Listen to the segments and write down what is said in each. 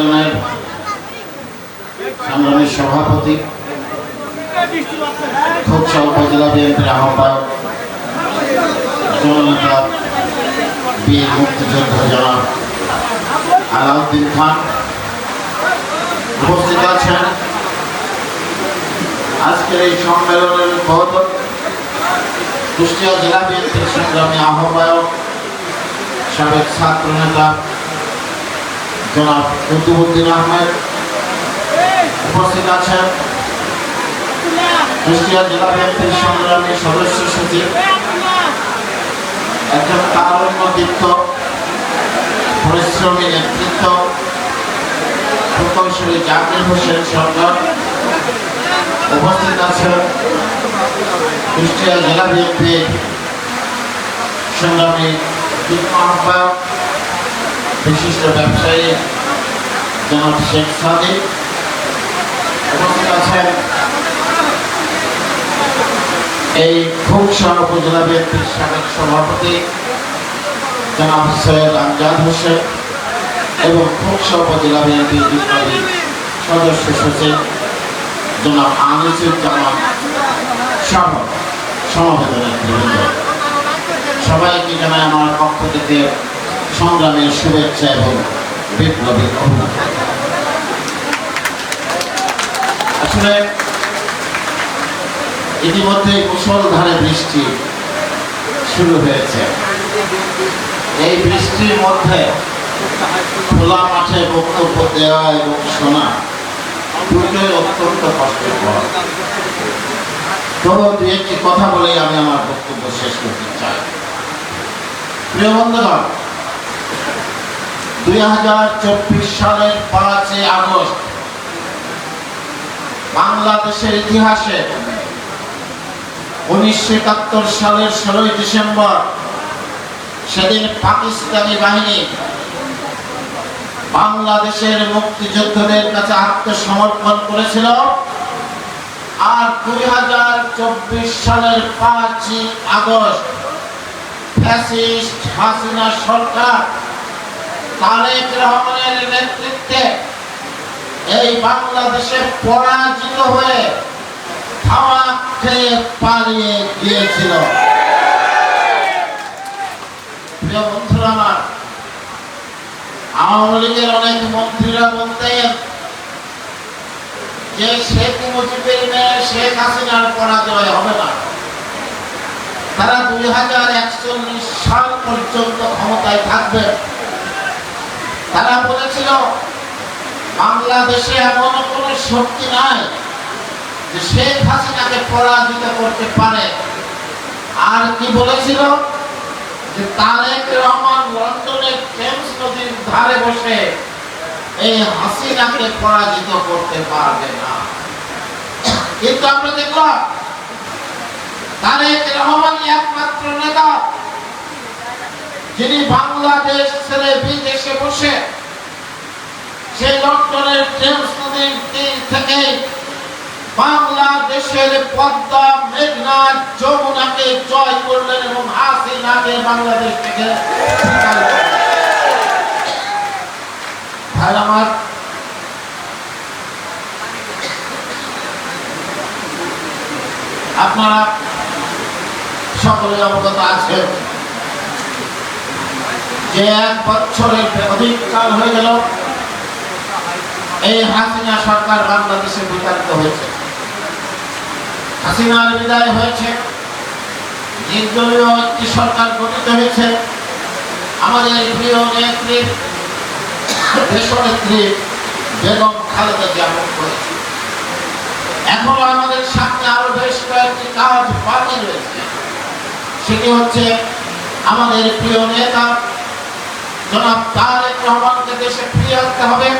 সম্মেলনের সংগ্রামী সভাপতি খোকসা উপজেলা বিএনপির আহ্বায়ক জননেতা বীর মুক্তিযোদ্ধা জনাব আলাউদ্দিন খান উপস্থিত আছেন। আজকের এই সম্মেলনের উদ্বোধক কুষ্টিয়া জেলা বিএনপির সংগ্রামী আহ্বায়ক সাবেক ছাত্র নেতা জনাব কুতুবুদ্দিন আহমেদ উপস্থিত আছেন। কুষ্টিয়া জেলা বিএনপির সংগ্রামী সদস্য সচিব, একজন তারুণ্যদীপ্ত পরিশ্রমী নেতৃত্ব, প্রকৌশলী জাকির হোসেন সরকার উপস্থিত আছেন। কুষ্টিয়া জেলা বিএনপির সংগ্রামী আহ্বায়ক বিশিষ্ট ব্যবসায়ী জনাব শেখ সাদিক উপস্থিত আছেন এই খুবসা উপজেলা বিএনপির সাবেক সভাপতি জনাব সৈয়দ আমজাদ হোসেন এবং খুবসা উপজেলা বিএনপির বিপ্লবী সদস্য সচিব জনাব আনিসুজ্জামান সহ নেতৃবৃন্দ। সবাইকে জানাই আমার পক্ষ থেকে সংগ্রামের শুভেচ্ছা এবং বিপ্লবী অভিনন্দন আসলে ইতিমধ্যে মুসলধারে বৃষ্টি শুরু হয়েছে। এই বৃষ্টির মধ্যে খোলা মাঠে বক্তব্য দেওয়া এবং শোনা দুটোই অত্যন্ত কষ্টকর। তবু দু একটি কথা বলেই আমি আমার বক্তব্য শেষ করতে চাই। প্রিয় বন্ধুগণ বাংলাদেশের মুক্তিযোদ্ধাদের কাছে আত্মসমর্পণ করেছিল আর দুই হাজার চব্বিশ সালের পাঁচই আগস্ট হাসিনা সরকার তারেক রহমানের নেতৃত্বে এই বাংলাদেশে পরাজিত হয়ে খেয়ে পালিয়ে গিয়েছিল। প্রিয় বন্ধুরা আমার, আওয়ামী লীগের অনেক মন্ত্রীরা বলতেন, যে শেখ মুজিবের মেয়ে শেখ হাসিনার পরাজয় হবে না। তারা দুই হাজার একচল্লিশ সাল পর্যন্ত ক্ষমতায় থাকবে তারা বলেছিল, বাংলাদেশে এমন কোন শক্তি নাই যে শেখ হাসিনাকে পরাজিত করতে পারে। আর কি বলেছিল? যে তারেক রহমান লন্ডনের টেমস নদীর ধারে বসে এই হাসিনাকে পরাজিত করতে পারবে না। কিন্তু আমরা দেখলাম, তারেক রহমান একমাত্র নেতা। যিনি বাংলাদেশ ছেড়ে বিদেশে বসে সেই লন্ডনের টেমস নদীর তীর থেকে বাংলাদেশের পদ্মা মেঘনা যমুনাকে জয় করলেন এবং বাংলাদেশ থেকে ভাই, আমার আপনারা সকলে অবগত আছেন। যে এক বছরের অধিক কাল হয়ে গেল, এই হাসিনা সরকার বাংলাদেশে বিতাড়িত হয়েছে। হাসিনার বিদায় হয়েছে, নির্দলীয় একটি সরকার গঠিত হয়েছে। আমাদের প্রিয় নেত্রী, দেশনেত্রী বেগম খালেদা মুক্ত হয়েছে এখনও আমাদের সামনে আরও বেশ কয়েকটি কাজ বাকি রয়েছে। সেটি হচ্ছে আমাদের প্রিয় নেতা জনাব তারেক রহমানকে দেশে ফিরিয়ে আনতে হবে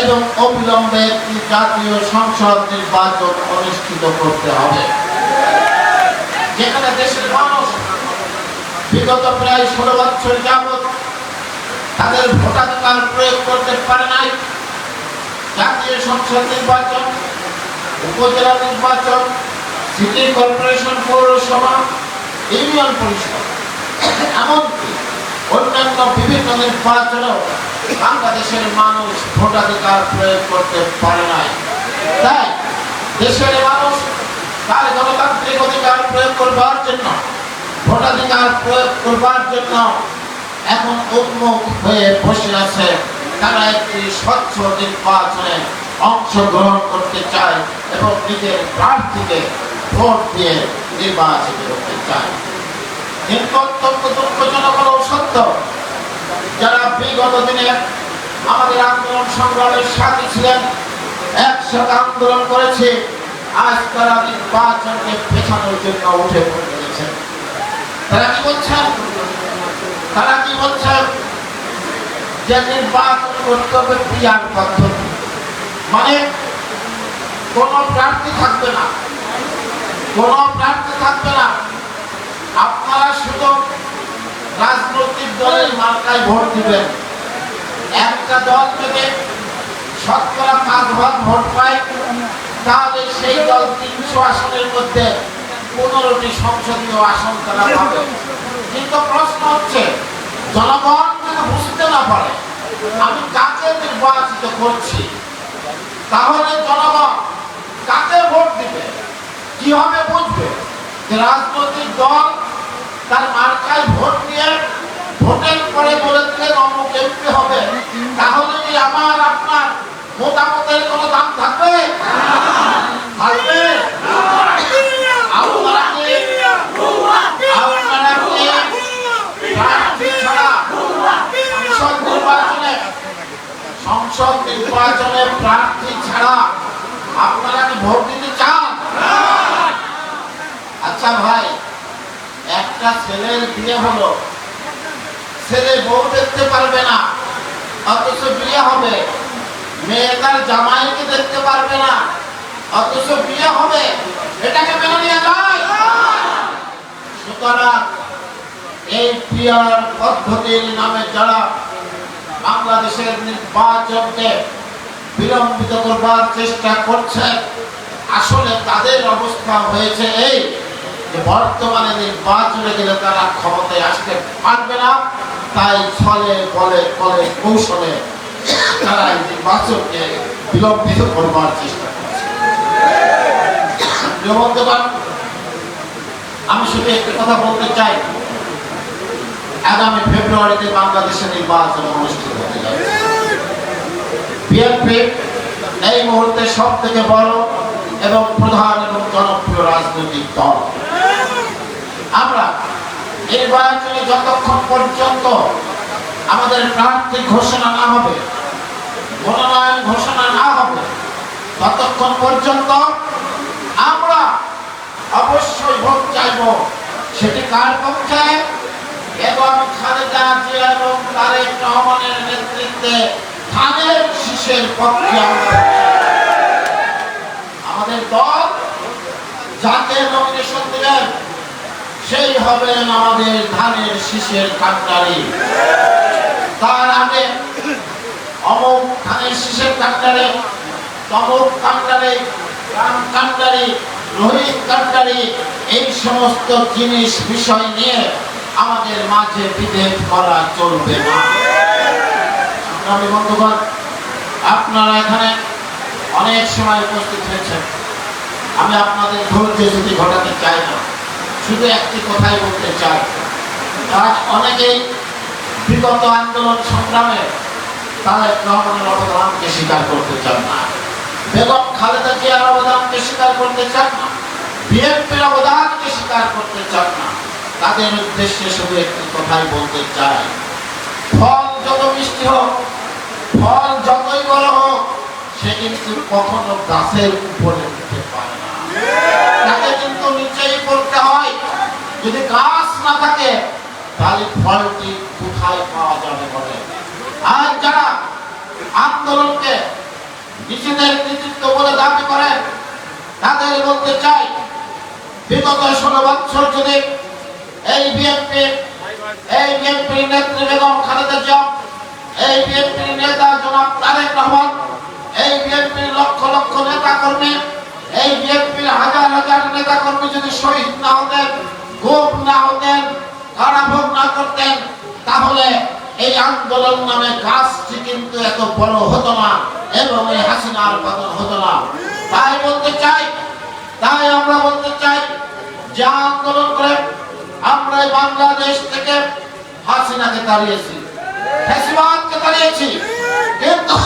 এবং অবিলম্বে একটি জাতীয় সংসদ নির্বাচন অনুষ্ঠিত করতে হবে। যেখানে দেশের মানুষ বিগত প্রায় ষোলো বছর যাবৎ তাদের ভোটাধিকার প্রয়োগ করতে পারে নাই। জাতীয় সংসদ নির্বাচন, উপজেলা নির্বাচন, সিটি কর্পোরেশন, পৌরসভা, ইউনিয়ন পরিষদ, এমনকি অন্যান্য বিভিন্ন নির্বাচনেও বাংলাদেশের মানুষ ভোটাধিকার প্রয়োগ করতে পারে নাই। তাই দেশের মানুষ তার গণতান্ত্রিক অধিকার প্রয়োগ করবার জন্য, ভোটাধিকার প্রয়োগ করবার জন্য এখন উন্মুখ হয়ে বসে আছে। তারা একটি স্বচ্ছ নির্বাচনে অংশগ্রহণ করতে চায় এবং নিজের প্রার্থীকে ভোট দিয়ে নির্বাচিত করতে চায়। কিন্তু অত্যন্ত দুঃখজনক হলেও সত্য যারা বিগত দিনে আমাদের আন্দোলন সংগ্রামের সাথে ছিলেন একসাথে আন্দোলন করেছে আজ তারা নির্বাচনকে পেছানোর জন্য উঠে পড়েছেন তারা কি বলছেন তারা কি বলছেন যে নির্বাচন করতে হবে ক্রিয়ার পদ্ধতি মানে কোন প্রার্থী থাকবে না কোন প্রার্থী থাকবে না আপনারা শুধু রাজনৈতিক দলের মার্কায় ভোট দিবেন। একটা দল যদি শতকরা পাঁচ ভাগ ভোট পায়, তাহলে সেই দল তিনশো আসনের মধ্যে পনেরোটি সংসদীয় আসন তারা পাবে। কিন্তু প্রশ্ন হচ্ছে, জনগণ যদি বুঝতে না পারে, আমি কাকে নির্বাচিত করছি? তাহলে জনগণ কাকে ভোট দিবে? কীভাবে বুঝবে? রাজনৈতিক দল তার মার্কায় ভোট নিয়ে ভোটের পরে বলেছিলেন অমুক এমপি হবে। তাহলে কি আমার, আপনার মতামতের কোনো দাম থাকবে? থাকবে আপনারা কি আপনারা কি প্রার্থী ছাড়া সংসদ নির্বাচনে সংসদ নির্বাচনে প্রার্থী ছাড়া আপনারা কি ভোট দিতে চান আচ্ছা ভাই একটা ছেলের বিয়ে হলো। ছেলে বউ দেখতে পারবে না, অথচ বিয়ে হবে। মেয়ে তার জামাইকে দেখতে পারবে না, অথচ বিয়ে হবে। এটাকে মেনে নেওয়া যায় সুতরাং এই পিয়ার পদ্ধতির নামে যারা বাংলাদেশের নির্বাচনকে বিলম্বিত করবার চেষ্টা করছে, আসলে তাদের অবস্থা হয়েছে এই। যে বর্তমানে নির্বাচনে গেলে তারা ক্ষমতায় আসতে পারবে না, তাই ছলে বলে বলে কৌশলে তারা নির্বাচনকে বিলম্বিত করবার চেষ্টা করছে। আমি শুধু একটি কথা বলতে চাই। আগামী ফেব্রুয়ারিতে বাংলাদেশে নির্বাচন অনুষ্ঠিত হতে যাচ্ছে। এই মুহূর্তে সব থেকে বড় এবং প্রধান এবং জনপ্রিয় রাজনৈতিক দল। আমরা নির্বাচনে যতক্ষণ পর্যন্ত আমাদের প্রার্থী ঘোষণা না হবে, মনোনয়ন ঘোষণা না হবে, ততক্ষণ পর্যন্ত আমরা অবশ্যই ভোট চাইব। সেটি কার পক্ষে? এবং খালেদা জিয়া এবং তারেক রহমানের নেতৃত্বে ধানের শীষের পক্ষে আমাদের দল যাকে নমিনেশন দিলেন সেই হবেন আমাদের ধানের শীষের কান্ডারি তার আগে অমুক ধানের শীষের কান্ডারে তমুক কান্ডারে রাম কান্ডারি রোহিত কান্ডারি এই সমস্ত জিনিস বিষয় নিয়ে আমাদের মাঝে বিভেদ করা চলবে না। আপনারা এখানে অনেক সময় উপস্থিত হয়েছেন। আমি আপনাদের ধৈর্য যদি ঘটাতে চাই না শুধু একটি কথাই বলতে চাই। আজ অনেকেই বিগত আন্দোলন সংগ্রামে তারেক রহমানের অবদানকে স্বীকার করতে চান না। বেগম খালেদা জিয়ার অবদানকে স্বীকার করতে চান না। বিএনপির অবদানকে স্বীকার করতে চান না। তাদের উদ্দেশ্যে শুধু একটি কথাই বলতে চাই। ফল যত মিষ্টি হোক, ফল যতই বড় হোক, সে কিন্তু কখনো গাছের উপরে উঠতে পারে না তাকে কিন্তু নিচেই করতে হয় যদি গাছ না থাকে তাহলে ফলটি কোথায় পাওয়া যাবে বলে? আর যারা আন্দোলনকে নিজেদের কৃতিত্ব বলে দাবি করেন, তাদের বলতে চাই বিগত ষোলো বছর যদি এই বিএনপি, এই বিএনপির নেত্রী বেগম খালেদা জিয়া, এই বিএনপির নেতা জনাব তারেক রহমান, এই বিএনপির লক্ষ লক্ষ নেতা কর্মী এই বিএনপির হাজার হাজার নেতা কর্মী যদি শহীদ না হতেন গুম না হতেন কারাভোগ না করতেন, তাহলে এই আন্দোলন নামে কাজটি কিন্তু এত বড় হতো না এবং এই হাসিনার পতন হতো না। তাই বলতে চাই, তাই আমরা বলতে চাই, যে আন্দোলন করে আমরা বাংলাদেশ থেকে হাসিনাকে তাড়িয়েছি, ফ্যাসিবাদকে তাড়িয়েছি। কিন্তু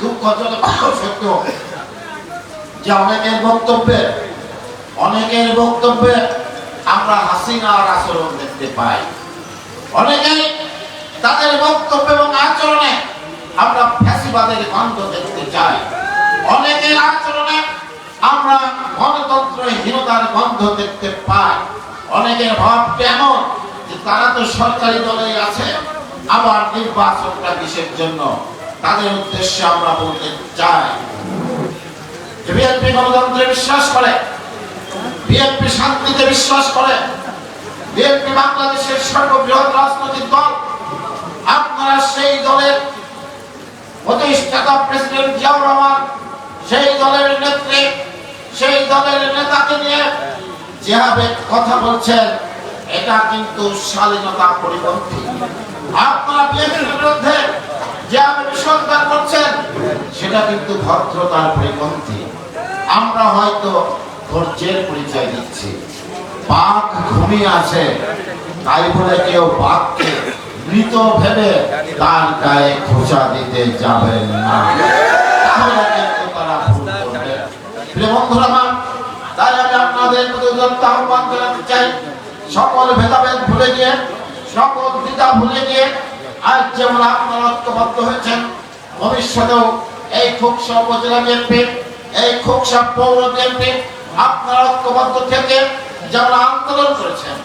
দুঃখজনক সত্য যে অনেকের বক্তব্যে অনেকের বক্তব্যে আমরা হাসিনার আচরণ দেখতে পাই। অনেকেই তাদের বক্তব্য এবং আচরণে আমরা ফ্যাসিবাদের গন্ধ দেখতে চাই। অনেকের আচরণে আমরা গণতন্ত্রহীনতার গন্ধ দেখতে পাই। অনেকের ভাব কেমন যে তারা তো সরকারি দলেই আছে, আবার নির্বাচনটা কিসের জন্য? তাদের উদ্দেশ্যে আমরা বলতে চাই। গণতন্ত্রে বিশ্বাস করে বিএনপি শান্তিতে বিশ্বাস করে। বিএনপি বাংলাদেশের সর্ববৃহৎ রাজনৈতিক দল। আপনারা সেই দলের প্রতিষ্ঠাতা প্রেসিডেন্ট জিয়াউর রহমান, সেই দলের নেত্রী, সেই দলের নেতাকে নিয়ে যেভাবে কথা বলছেন, এটা কিন্তু স্বাধীনতা পরিপন্থী। আপনারা বিএনপির বিরুদ্ধে যেভাবে বিসর্জন করছেন, সেটা কিন্তু ভদ্রতার পরিপন্থী। আমরা হয়তো ধৈর্যের পরিচয় দিচ্ছি। বাঘ ঘুমিয়ে আছে, তাই বলে কেউ বাঘকে মৃত ভেবে তার গায়ে খোঁচা দিতে যাবেন না। তাই আমি আপনাদের জানাতে চাই, সকল ভেদাভেদ ভুলে গিয়ে ভুলে গিয়ে যেমন হয়েছেন, ভবিষ্যতেও এই খোকসা উপজেলা বিএনপি এই খোকসা পৌর বিএনপি আপনারা ঐক্যবদ্ধ থেকে যেমন আন্দোলন করেছেন,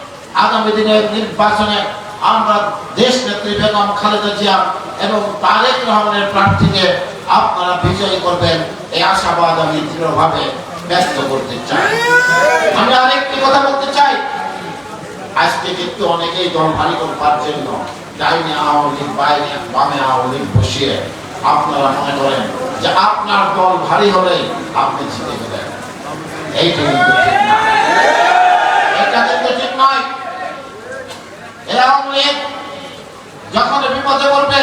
আগামী দিনের নির্বাচনে আমরা দেশ নেত্রী বেগম খালেদা জিয়া এবং তারেক রহমানের প্রার্থীকে আপনারা করবেন, এই আশাবাদ আমি দৃঢ়ভাবে ব্যক্ত করতে চাই। আমি আরেকটি কথা বলতে চাই। আজকে কিন্তু অনেকেই দল ভারী করবার জন্য ডাইনে আওয়ামী বাইরে বামে আওয়ামী বসিয়ে আপনারা মনে করেন যে আপনার দল ভারী হলে আপনি জিতে গেলেন। এইটা যখন বিপদে পড়বে,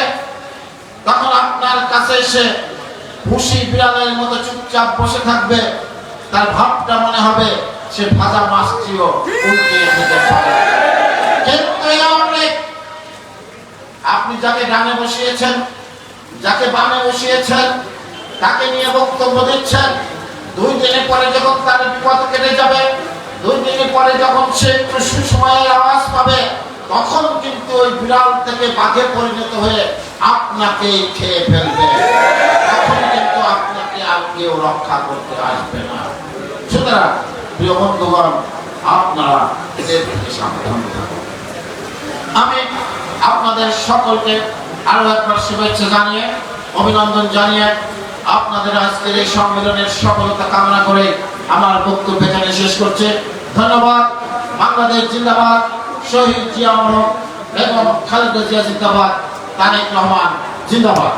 তখন আপনার কাছে এসে খুশি বিড়ালের মতো চুপচাপ বসে থাকবে। তার ভাবটা মনে হবে, সে ভাজা মাছটিও উল্টে খেতে আপনি যাকে ডানে বসিয়েছেন, যাকে বামে বসিয়েছেন, তাকে নিয়ে বক্তব্য দিচ্ছেন দুই দিনের পরে যখন তার বিপদ কেটে যাবে, দুই দিনের পরে যখন সে একটু সুসময়ের আওয়াজ পাবে, তখন কিন্তু ওই বিড়াল থেকে বাঘে পরিণত হয়ে আপনাকেই খেয়ে ফেলবে। তখন কিন্তু আপনাকে আর কেউ রক্ষা করতে আসবে না। সুতরাং, প্রিয় বন্ধুগণ, আপনারা এদের থেকে সাবধান আমি আপনাদের সকলকে আরও একবার শুভেচ্ছা জানিয়ে, অভিনন্দন জানিয়ে আপনাদের আজকের এই সম্মেলনের সফলতা কামনা করে আমার বক্তব্য এখানে শেষ করছে। ধন্যবাদ। বাংলাদেশ জিন্দাবাদ। শহীদ জিয়া এবং খালেদা জিয়া জিন্দাবাদ। তারেক রহমান জিন্দাবাদ।